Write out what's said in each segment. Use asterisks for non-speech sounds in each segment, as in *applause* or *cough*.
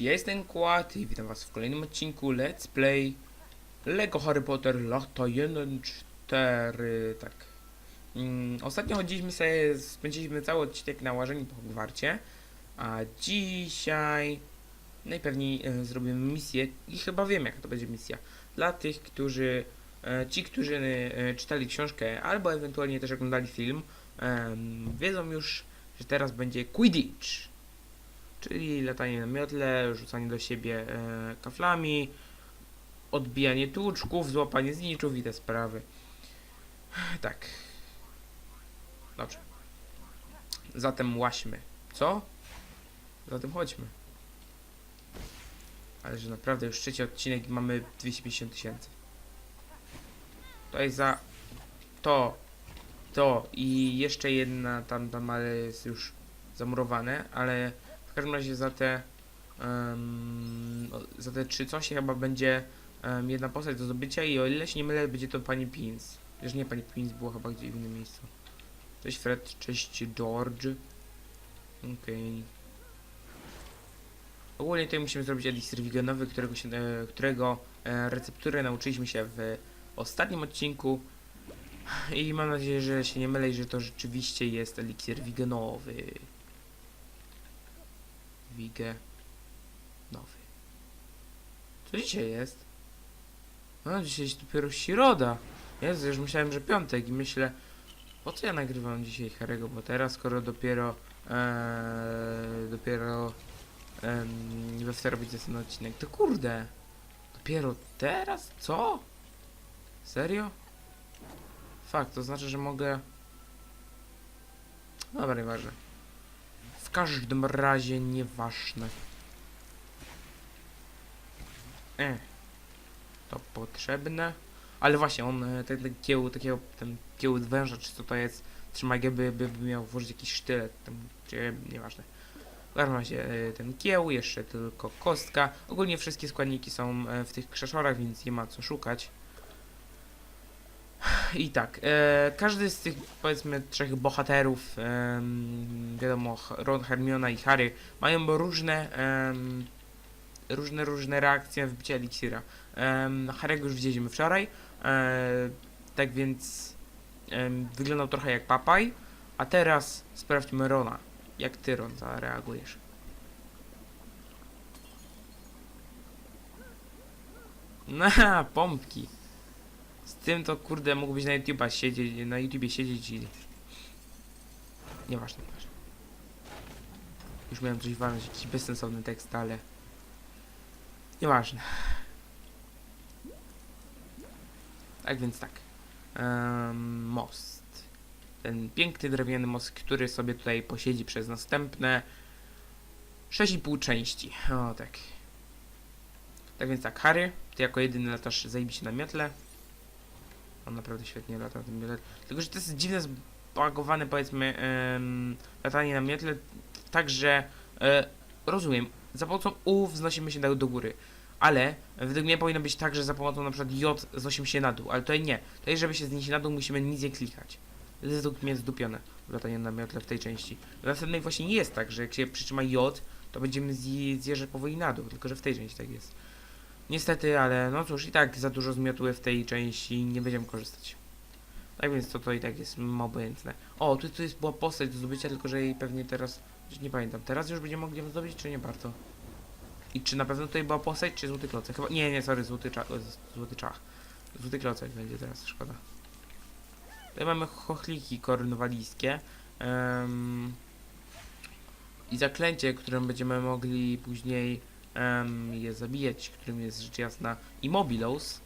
Ja jestem Kład i witam was w kolejnym odcinku Let's Play Lego Harry Potter Lata 1, 4, tak. Mm, ostatnio chodziliśmy sobie, spędziliśmy cały odcinek na łażeniu po Hogwarcie, a dzisiaj najpewniej e, zrobimy misję i chyba wiem jaka to będzie misja. Dla tych, którzy, e, ci, którzy e, czytali książkę albo ewentualnie też oglądali film, em, wiedzą już, że teraz będzie Quidditch czyli latanie na miotle, rzucanie do siebie e, kaflami, odbijanie tłuczków, złapanie zniczów i te sprawy. Tak. Dobrze. Zatem łaśmy. Co? Zatem chodźmy. Ale że naprawdę już trzeci odcinek mamy 250 tysięcy. Jest za to, to i jeszcze jedna tam, tam, ale jest już zamurowane, ale każdym razie za te o- za te trzy coś chyba będzie em, jedna postać do zdobycia i o ile się nie mylę będzie to pani Pins. Już nie pani Pins było chyba gdzie w innym miejscu. Cześć Fred, cześć George. Okej. Ogólnie tutaj musimy zrobić eliksir wiganowy, którego, się, e, którego e, receptury nauczyliśmy się w ostatnim odcinku. I mam nadzieję, że się nie mylę i że to rzeczywiście jest eliksir wiganowy. Wigę nowy. Co dzisiaj jest? No, dzisiaj jest dopiero środa. Jezu, już myślałem, że piątek i myślę, po co ja nagrywam dzisiaj Harry'ego Pottera, skoro dopiero ee, dopiero em, we wtorek będzie ten odcinek. To kurde, dopiero teraz? Co? Serio? Fakt, to znaczy, że mogę... Dobra, nieważne. W każdym razie nieważne. E. To potrzebne. Ale właśnie, on, ten, ten kieł, takiego, ten kieł węża, czy co to jest, trzyma by miał włożyć jakiś sztylet, tam, czy nieważne. W każdym razie e, ten kieł, jeszcze tylko kostka. Ogólnie wszystkie składniki są e, w tych krzeszorach, więc nie ma co szukać. I tak, e, każdy z tych powiedzmy trzech bohaterów, em, wiadomo, Ron, Hermiona i Harry, mają różne, em, różne, różne reakcje na wybicie eliksira. Um, Harry'ego już widzieliśmy wczoraj, e, tak więc em, wyglądał trochę jak papaj, a teraz sprawdźmy Rona. Jak ty, Ron, zareagujesz? Na, pompki. Tym to kurde mógłbyś na YouTube'a siedzieć, na YouTubie siedzieć i... Nieważne, nieważne. Już miałem coś walnąć, jakiś bezsensowny tekst, ale... Nieważne. Tak więc tak. Em, most. Ten piękny drewniany most, który sobie tutaj posiedzi przez następne 6,5 części. O tak. Tak więc tak, Harry, ty jako jedyny latasz zajebiście na miotle. On naprawdę świetnie lata na tym miotle. Tylko, że to jest dziwne, zbagowane powiedzmy latanie na miotle, tak że e, rozumiem, za pomocą U wznosimy się do, do góry. Ale według mnie powinno być tak, że za pomocą na przykład J znosimy się na dół, ale tutaj nie. Tutaj żeby się znieść na dół musimy nic nie klikać. Według mnie zdupione latanie na miotle w tej części. W następnej właśnie nie jest tak, że jak się przytrzyma J, to będziemy zje- zjeżdżać powoli na dół, tylko że w tej części tak jest. Niestety, ale no cóż, i tak za dużo zmiotły w tej części nie będziemy korzystać. Tak więc to, to i tak jest obojętne. O, tu, tu jest była postać do zdobycia, tylko że jej pewnie teraz, nie pamiętam, teraz już będziemy mogli ją zdobyć, czy nie bardzo? I czy na pewno tutaj była postać, czy złoty klocek? Chyba, nie, nie, sorry, złoty czach, złoty czach. Złoty klocek będzie teraz, szkoda. Tutaj mamy chochliki kornwalijskie. em, I zaklęcie, którym będziemy mogli później em, je zabijać, którym jest rzecz jasna Immobilos.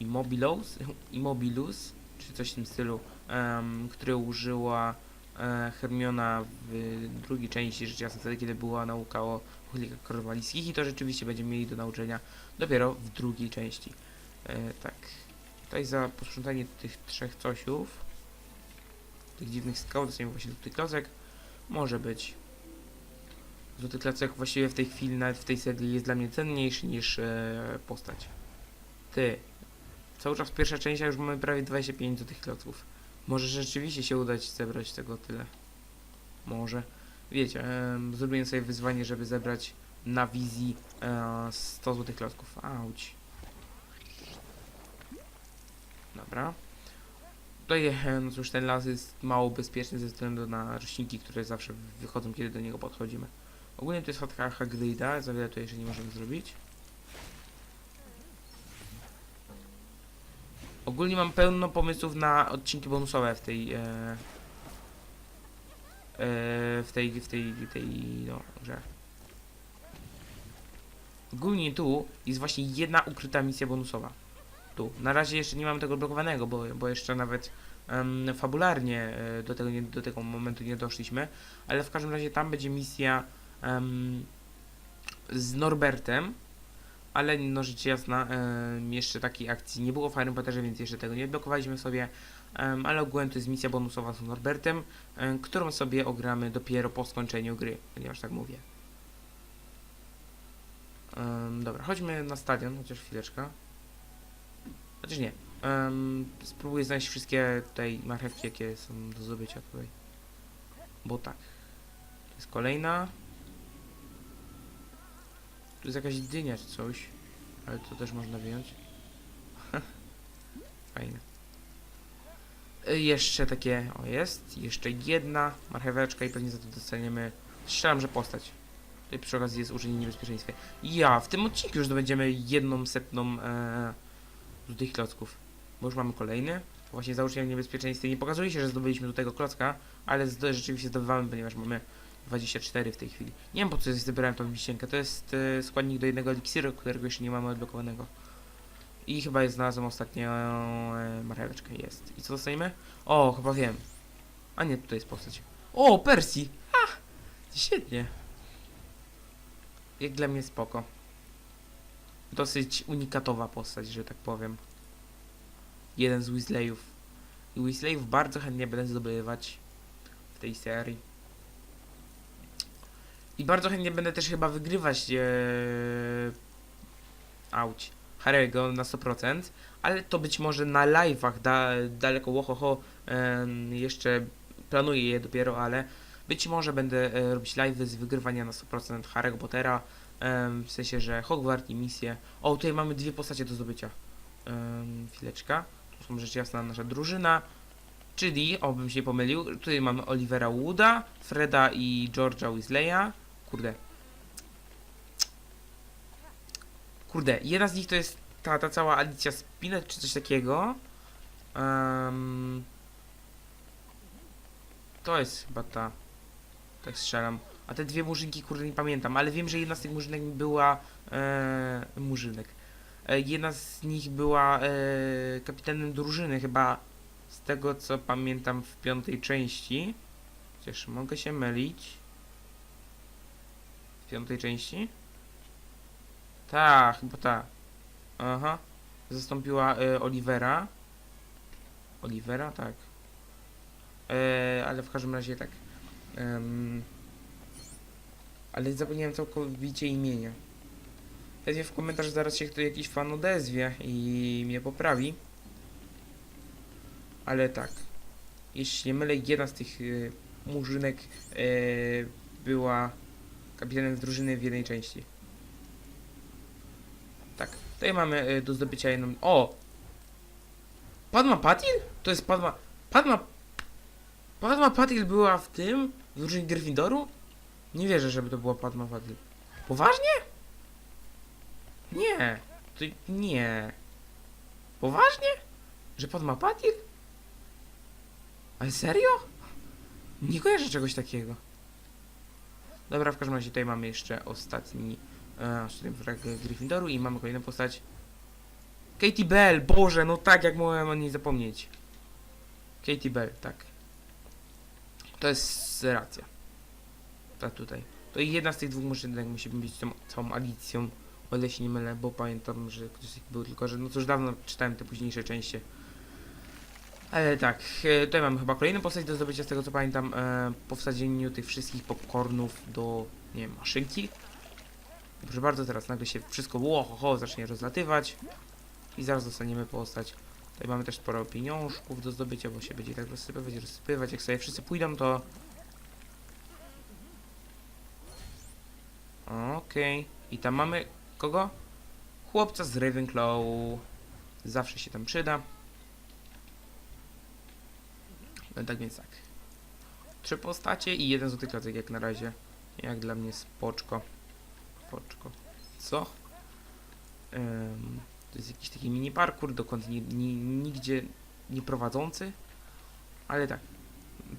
Immobilos? *laughs* Immobilus, czy coś w tym stylu, em, który użyła e, Hermiona w drugiej części, rzecz jasna, wtedy kiedy była nauka o chochlika kornwalijskich i to rzeczywiście będziemy mieli do nauczenia dopiero w drugiej części. E, tak. Tutaj za posprzątanie tych trzech cosiów, tych dziwnych skał, dostajemy właśnie złoty klocek, może być. Złoty klocek właściwie w tej chwili, nawet w tej serii jest dla mnie cenniejszy niż e, postać. Ty. Cały czas pierwsza część, a już mamy prawie 25 złotych klocków. Może rzeczywiście się udać zebrać tego tyle. Może. Wiecie, em, zrobiłem sobie wyzwanie, żeby zebrać na wizji e, 100 złotych klocków. Auć. Dobra. Tutaj, e, no cóż, ten las jest mało bezpieczny ze względu na roślinki, które zawsze wychodzą, kiedy do niego podchodzimy. Ogólnie to jest chatka Hagrida, za wiele tutaj jeszcze nie możemy zrobić. Ogólnie mam pełno pomysłów na odcinki bonusowe w tej e, e, w tej w tej w tej no, grze. Ogólnie tu jest właśnie jedna ukryta misja bonusowa. Tu. Na razie jeszcze nie mam tego blokowanego, bo, bo jeszcze nawet em, fabularnie e, do, tego nie, do tego momentu nie doszliśmy, ale w każdym razie tam będzie misja z Norbertem, ale no rzecz jasna, jeszcze takiej akcji nie było w Harry Potterze, więc jeszcze tego nie blokowaliśmy sobie, ale ogółem to jest misja bonusowa z Norbertem, em, którą sobie ogramy dopiero po skończeniu gry, ponieważ tak mówię. Em, dobra, chodźmy na stadion, chociaż chwileczkę. Chociaż nie. em, spróbuję znaleźć wszystkie tutaj marchewki, jakie są do zdobycia tutaj. Bo tak. To jest kolejna. Tu jest jakaś dynia czy coś. Ale to też można wyjąć. *laughs* Fajne. Y, Jeszcze takie, o jest, jeszcze jedna marcheweczka i pewnie za to dostaniemy, strzelam, że postać. Tutaj przy okazji jest użycie niebezpieczeństwa. Ja, w tym odcinku już zdobędziemy jedną setną e, z tych klocków. Bo już mamy kolejny. Właśnie za uczeniem niebezpieczeństwa nie pokazuje się, że zdobyliśmy do tego klocka, ale rzeczywiście zdobywamy, ponieważ mamy 24 w tej chwili. Nie wiem po co zebrałem tą wisienkę, to jest e, składnik do jednego eliksiru, którego jeszcze nie mamy odblokowanego. I chyba jest znalazłem ostatnią e, marcheweczkę, jest. I co dostajemy? O, chyba wiem. A nie, tutaj jest postać. O, Percy! Ha! Świetnie. Jak dla mnie spoko. Dosyć unikatowa postać, że tak powiem. Jeden z Weasleyów. I Weasleyów bardzo chętnie będę zdobywać w tej serii. I bardzo chętnie będę też chyba wygrywać ee... auć Harry'ego na 100%, ale to być może na live'ach da, daleko łohoho em, jeszcze planuję je dopiero, ale być może będę e, robić live'y z wygrywania na 100% Harry'ego Pottera, em, w sensie, że Hogwart i misje. O, tutaj mamy dwie postacie do zdobycia. Um, chwileczka. Tu są rzecz jasna nasza drużyna. Czyli, obym się pomylił, tutaj mamy Olivera Wooda, Freda i George'a Weasleya. Kurde. Kurde, jedna z nich to jest ta, ta cała Alicja Spinnet czy coś takiego. Em, to jest chyba ta. Tak strzelam. A te dwie murzynki, kurde, nie pamiętam, ale wiem, że jedna z tych murzynek była. E, murzynek. E, jedna z nich była e, kapitanem drużyny, chyba z tego co pamiętam w piątej części. Chociaż mogę się mylić. Piątej części? Tak, chyba tak. Aha. Zastąpiła e, Olivera. Olivera, tak. E, ale w każdym razie tak. Em, ale zapomniałem całkowicie imienia. Pewnie w komentarzu zaraz się ktoś jakiś fan odezwie i mnie poprawi. Ale tak. Jeśli nie mylę, jedna z tych y, murzynek y, była kapitanem drużyny w jednej części. Tak. Tutaj mamy y, do zdobycia jedną... O! Padma Patil? To jest Padma... Padma... Padma Patil była w tym? W drużynie Gryffindoru? Nie wierzę, żeby to była Padma Patil. Poważnie? Nie. To nie. Poważnie? Że Padma Patil? Ale serio? Nie kojarzę czegoś takiego. Dobra, w każdym razie tutaj mamy jeszcze ostatni e, frag Gryffindoru i mamy kolejną postać. Katie Bell, Boże, no tak, jak mogłem o niej zapomnieć. Katie Bell, tak. To jest racja. Tak tutaj. To jedna z tych dwóch maszynek musi być tą całą Alicją, o ile się nie mylę, bo pamiętam, że ktoś był, tylko że no cóż, dawno czytałem te późniejsze części. Ale tak, e, tutaj mamy chyba kolejną postać do zdobycia, z tego co pamiętam, e, po wsadzeniu tych wszystkich popcornów do, nie wiem, maszynki. Proszę bardzo, teraz nagle się wszystko ło, ho, ho, zacznie rozlatywać i zaraz dostaniemy postać. Tutaj mamy też sporo pieniążków do zdobycia, bo się będzie tak rozsypywać, rozsypywać. Jak sobie wszyscy pójdą, to Okej. I tam mamy kogo? Chłopca z Ravenclaw. Zawsze się tam przyda. No tak więc tak. Trzy postacie i jeden złoty klocek jak na razie. Jak dla mnie spoczko. Spoczko. Co? Em, to jest jakiś taki mini parkour, dokąd ni, ni, nigdzie nie prowadzący. Ale tak.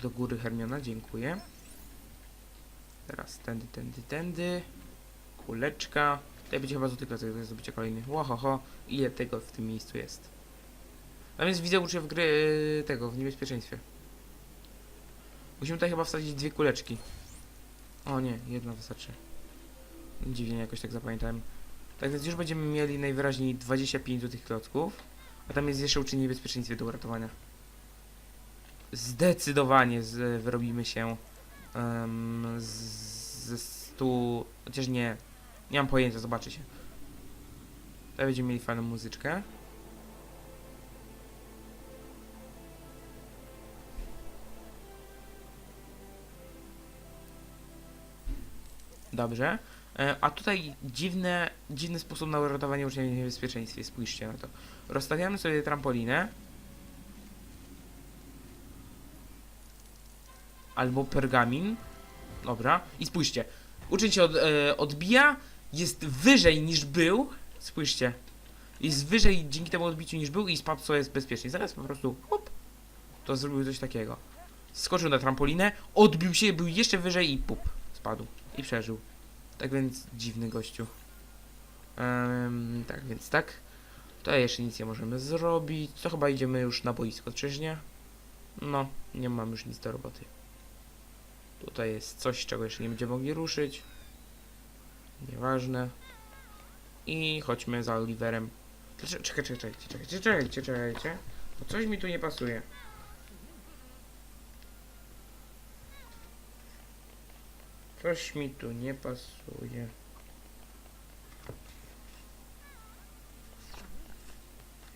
Do góry Hermiona, dziękuję. Teraz tędy, tędy, tędy. Kuleczka. Tutaj będzie chyba złoty klocek, to jest zdobycie kolejny. Łohoho. Ile tego w tym miejscu jest? A więc widzę uczniów gry yy, tego, w niebezpieczeństwie. Musimy tutaj chyba wsadzić dwie kuleczki. O nie, jedna wystarczy. Dziwnie jakoś tak zapamiętałem. Tak więc już będziemy mieli najwyraźniej 25 do tych klocków. A tam jest jeszcze uczeń niebezpieczeństwie do uratowania. Zdecydowanie z, wyrobimy się um, ze stu... Chociaż nie. Nie mam pojęcia, zobaczy się. Tutaj będziemy mieli fajną muzyczkę. Dobrze. E, A tutaj dziwne, dziwny sposób na uratowanie ucznia w niebezpieczeństwie. Spójrzcie na to. Rozstawiamy sobie trampolinę. Albo pergamin. Dobra. I spójrzcie. Uczeń się od, e, odbija. Jest wyżej niż był. Spójrzcie. Jest wyżej dzięki temu odbiciu niż był i spadł co jest bezpiecznie. Zaraz po prostu hop. To zrobił coś takiego. Skoczył na trampolinę, odbił się, był jeszcze wyżej i pup. Spadł. I przeżył. Tak więc dziwny gościu. Em, tak więc tak. Tutaj jeszcze nic nie możemy zrobić. To chyba idziemy już na boisko, czyż nie? No, nie mam już nic do roboty. Tutaj jest coś, czego jeszcze nie będziemy mogli ruszyć. Nieważne. I chodźmy za Oliverem. Czekaj, czekaj, czekajcie, czekajcie, czekajcie, czekajcie. Bo coś mi tu nie pasuje. Coś mi tu nie pasuje.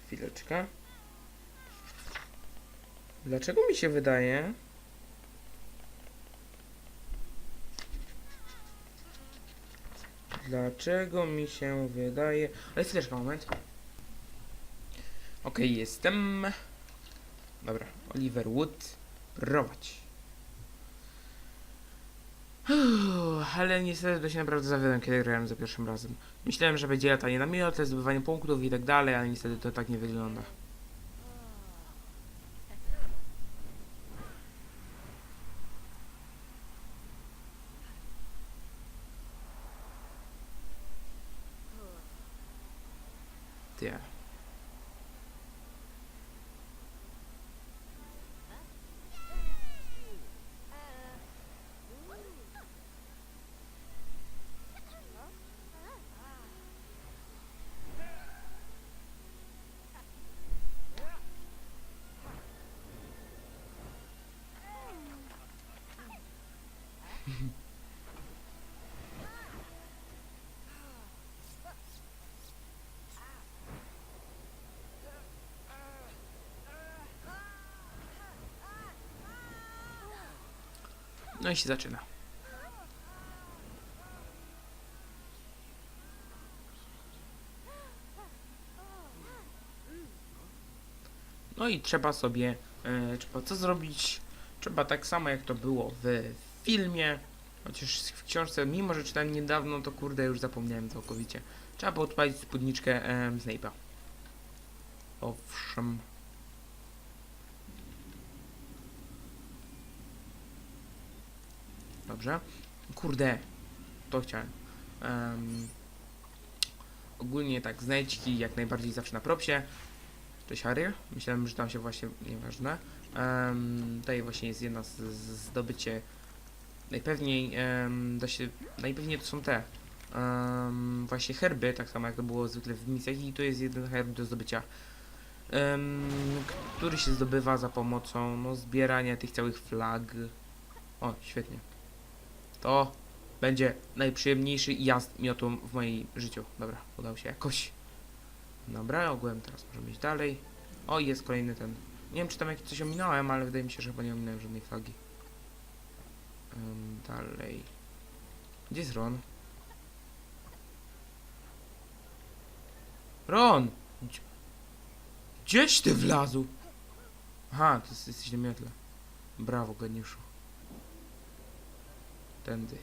Chwileczkę. Dlaczego mi się wydaje? Dlaczego mi się wydaje? Ale chwileczkę, moment. Okej, jestem. Dobra, Oliver Wood. Prowadź. Uff, ale niestety się naprawdę zawiodłem, kiedy grałem za pierwszym razem. Myślałem, że będzie latanie na minutę, zdobywanie punktów i tak dalej, ale niestety to tak nie wygląda. Ty. No i się zaczyna. No i trzeba sobie, e, trzeba co zrobić? Trzeba tak samo jak to było w filmie, chociaż w książce, mimo że czytałem niedawno, to kurde już zapomniałem całkowicie. Trzeba było odpalić spódniczkę e, Snape'a. Owszem. Dobrze. Kurde, to chciałem. Em, ogólnie tak, znajdźki jak najbardziej zawsze na propsie. Cześć Harry. Myślałem, że tam się właśnie, nieważne. Um, tutaj właśnie jest jedna z, z zdobycie. Najpewniej em, da się, najpewniej to są te em, właśnie herby, tak samo jak to było zwykle w misjach i tu jest jeden herb do zdobycia. em, który się zdobywa za pomocą no, zbierania tych całych flag. O, świetnie. To będzie najprzyjemniejszy jazd miotą w moim życiu. Dobra, udało się jakoś. Dobra, ogółem teraz możemy iść dalej. O, jest kolejny ten. Nie wiem, czy tam jakieś coś ominąłem, ale wydaje mi się, że chyba nie ominąłem żadnej flagi. Um, dalej. Gdzie jest Ron? Ron! Gdzieś ty wlazł? Aha, to jest, jesteś na miotle. Brawo, geniuszu. Tędy.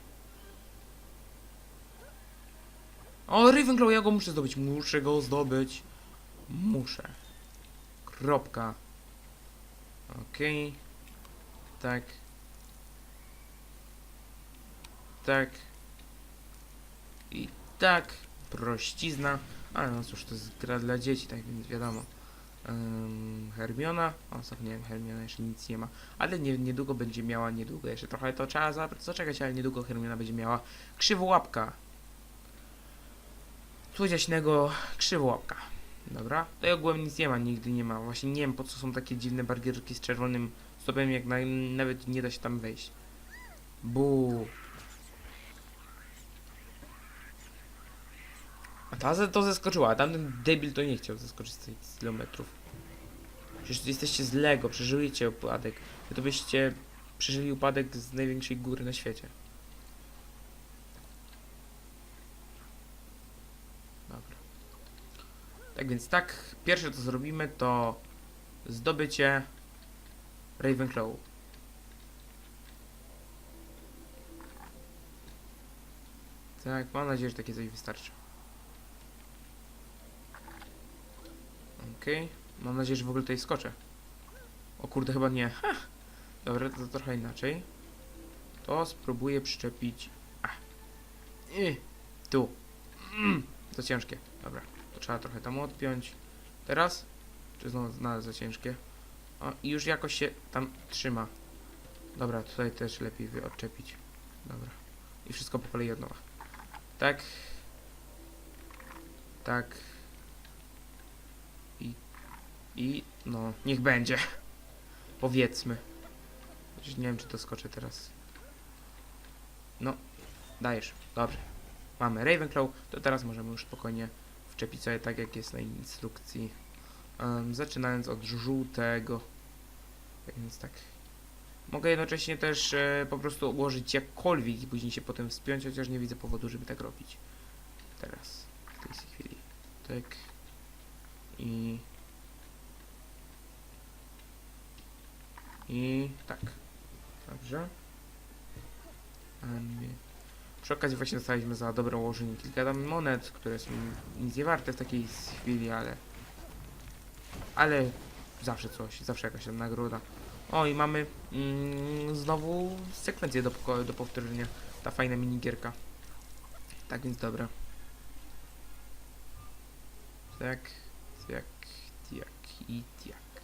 O, Ravenclaw, ja go muszę zdobyć. Muszę go zdobyć. Muszę. Kropka. Okej. Tak. Tak. I tak. Prościzna. Ale no cóż, to jest gra dla dzieci, tak więc wiadomo. Ym, Hermiona. O, zapomniałem, Hermiona jeszcze nic nie ma. Ale nie, niedługo będzie miała, niedługo jeszcze trochę to trzeba za- zaczekać, ale niedługo Hermiona będzie miała krzywołapka. Słodziaśnego krzywołapka. Dobra. To ogółem nic nie ma, nigdy nie ma. Właśnie nie wiem po co są takie dziwne barierki z czerwonym stopem, jak na, nawet nie da się tam wejść. Bu. A ta to zeskoczyła, a tamten debil to nie chciał zeskoczyć z tych kilometrów. Przecież jesteście z Lego, przeżyliście upadek. Wy to byście przeżyli upadek z największej góry na świecie. Dobra. Tak więc tak, pierwsze co zrobimy to zdobycie Ravenclaw. Tak, mam nadzieję, że takie coś wystarczy. Okej, mam nadzieję, że w ogóle tutaj skoczę. O kurde, chyba nie. Ha! Dobra, to trochę inaczej. To spróbuję przyczepić. I, tu. Mm, to ciężkie. Dobra, to trzeba trochę tam odpiąć. Teraz? Czy znowu nadal za ciężkie? O, i już jakoś się tam trzyma. Dobra, tutaj też lepiej odczepić. Dobra. I wszystko po kolei od nowa. Tak. Tak. I. No, niech będzie. Powiedzmy. Nie wiem, czy to skoczę teraz. No, dajesz. Dobrze. Mamy Ravenclaw, to teraz możemy już spokojnie wczepić sobie tak, jak jest na instrukcji. Em, zaczynając od żółtego. Więc tak. Mogę jednocześnie też e, po prostu ułożyć jakkolwiek i później się potem wspiąć, chociaż nie widzę powodu, żeby tak robić. Teraz, w tej chwili. Tak. I... I tak. Dobrze. Em, Przy okazji właśnie dostaliśmy za dobre ułożenie kilka tam monet, które są nic nie warte w takiej chwili, ale... Ale zawsze coś, zawsze jakaś tam nagroda. O i mamy mm, znowu sekwencję do, do powtórzenia. Ta fajna minigierka. Tak więc dobra. Tak, jak, jak i jak.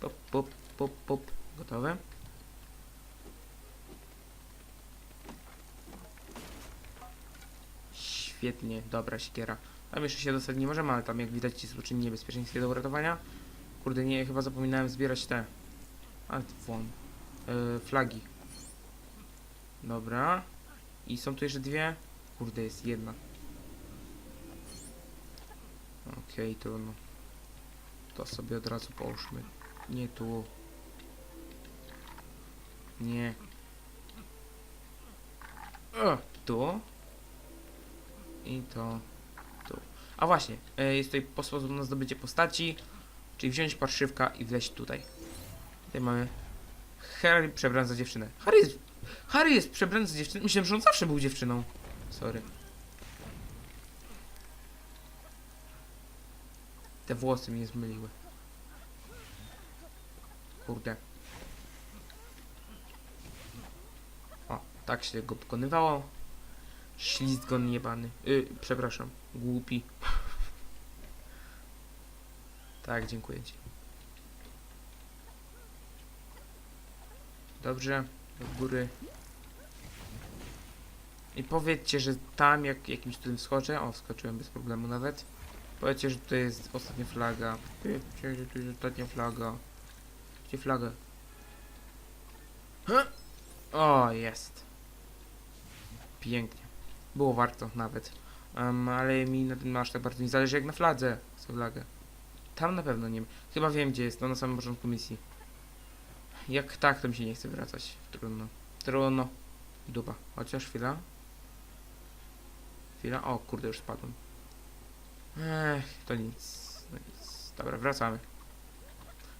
Pop, pop, pop, pop. Gotowe? Świetnie, dobra siekiera. Tam jeszcze się dostać nie możemy, ale tam jak widać ci współczynni niebezpieczeństwie do uratowania. Kurde, nie, chyba zapominałem zbierać te. A. Yy, flagi. Dobra. I są tu jeszcze dwie? Kurde, jest jedna. Okej, trudno. To sobie od razu połóżmy. Nie tu. Nie. O, tu. I to tu. A właśnie, e, jest tutaj po- sposób na zdobycie postaci, czyli wziąć parszywka i wleźć tutaj. Tutaj mamy Harry przebrany za dziewczynę. Harry jest, Harry jest przebrany za dziewczynę? Myślałem, że on zawsze był dziewczyną. Sorry. Te włosy mnie zmyliły. Kurde. O, tak się go pokonywało. Ślizgon jebany. Y, przepraszam. Głupi. tak, dziękuję ci. Dobrze, do góry. I powiedzcie, że tam jak jakimś cudem skoczę. O, skoczyłem bez problemu nawet. Powiedzcie, że tutaj jest ostatnia flaga. Powiedzcie, że tu jest ostatnia flaga. Gdzie flaga? Huh? O, jest. Pięknie. Było warto nawet. Em, ale mi na tym aż tak bardzo nie zależy jak na fladze. Flagę. Tam na pewno nie. Chyba wiem gdzie jest, to na samym początku misji. Jak tak, to mi się nie chce wracać. Trudno. Trudno. Dupa. Chociaż chwila. Chwila. O, kurde, już spadłem. Ech, to nic. No nic. Dobra, wracamy.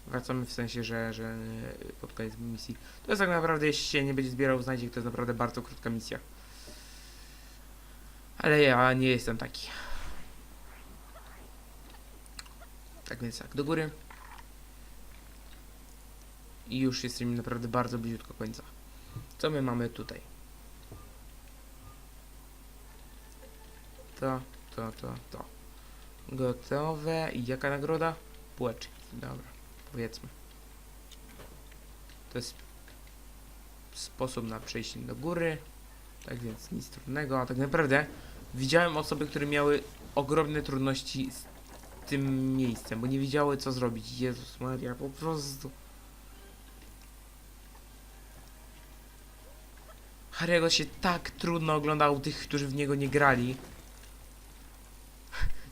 Wracamy w sensie, że, że pod koniec misji. To jest tak naprawdę, jeśli się nie będzie zbierał znajdzie, to jest naprawdę bardzo krótka misja. Ale ja nie jestem taki. Tak więc tak, do góry. I już jesteśmy naprawdę bardzo bliziutko końca. Co my mamy tutaj? To, to, to, to. Gotowe. I jaka nagroda? Płeczki. Dobra, powiedzmy. To jest sposób na przejście do góry. Tak więc nic trudnego. A tak naprawdę widziałem osoby, które miały ogromne trudności z tym miejscem, bo nie wiedziały co zrobić. Jezus Maria, po prostu. Harry'ego się tak trudno oglądało tych, którzy w niego nie grali.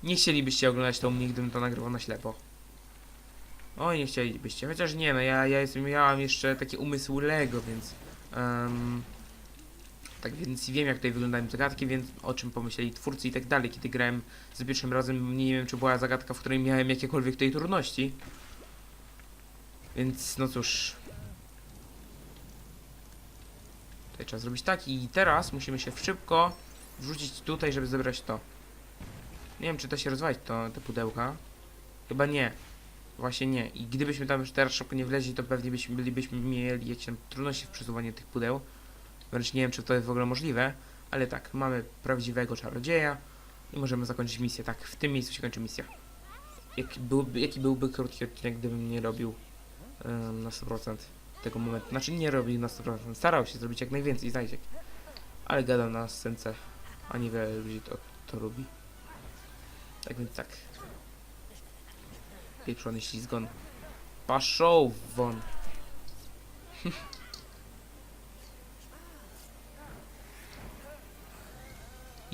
Nie chcielibyście oglądać to u mnie, gdybym to nagrywał na ślepo. Oj, nie chcielibyście. Chociaż nie, no ja, ja, jestem, ja mam jeszcze taki umysł Lego, więc... em, tak więc wiem, jak tutaj wyglądają zagadki, więc o czym pomyśleli twórcy i tak dalej. Kiedy grałem za pierwszym razem, nie wiem, czy była zagadka, w której miałem jakiekolwiek tej trudności. Więc, no cóż... Tutaj trzeba zrobić tak i teraz musimy się szybko wrzucić tutaj, żeby zebrać to. Nie wiem, czy da się rozwalić to, te pudełka. Chyba nie. Właśnie nie. I gdybyśmy tam już teraz szybko nie wleźli, to pewnie byśmy, bylibyśmy mieli jakieś trudności w przesuwaniu tych pudeł. Wręcz nie wiem, czy to jest w ogóle możliwe. Ale tak, mamy prawdziwego czarodzieja i możemy zakończyć misję. Tak, w tym miejscu się kończy misja. Jaki byłby, jaki byłby krótki odcinek, gdybym nie robił em, na 100% tego momentu. Znaczy nie robił na 100%. Starał się zrobić jak najwięcej znajdziek. Ale gadam na scence, a niewiele ludzi to, to lubi. Tak więc tak. Pieprzony ślizgon. Paszą won. *laughs*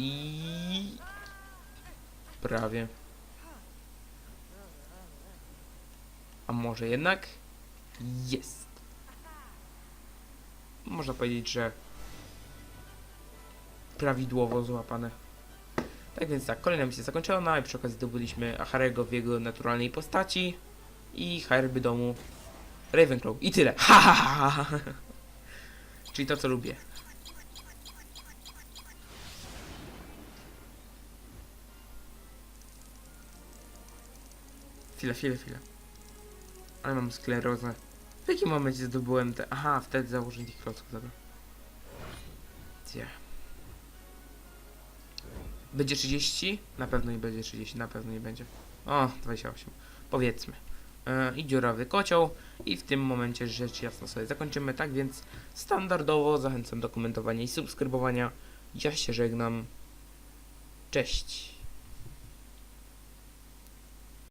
I... Prawie. A może jednak? Jest. Można powiedzieć, że prawidłowo złapane. Tak więc tak, kolejna misja zakończona i przy okazji zdobyliśmy Harego w jego naturalnej postaci i herby domu Ravenclaw. I tyle. Ha, ha, ha, ha. Czyli to, co lubię. Chwilę, chwilę, chwilę. Ale mam sklerozę. W jakim momencie zdobyłem te... Aha, wtedy założenie tych klocków, dobra. Gdzie? Będzie 30? Na pewno nie będzie 30, na pewno nie będzie. O, 28. Powiedzmy. Yy, I dziurawy kocioł. I w tym momencie rzecz jasno sobie zakończymy. Tak więc standardowo zachęcam do komentowania i subskrybowania. Ja się żegnam. Cześć.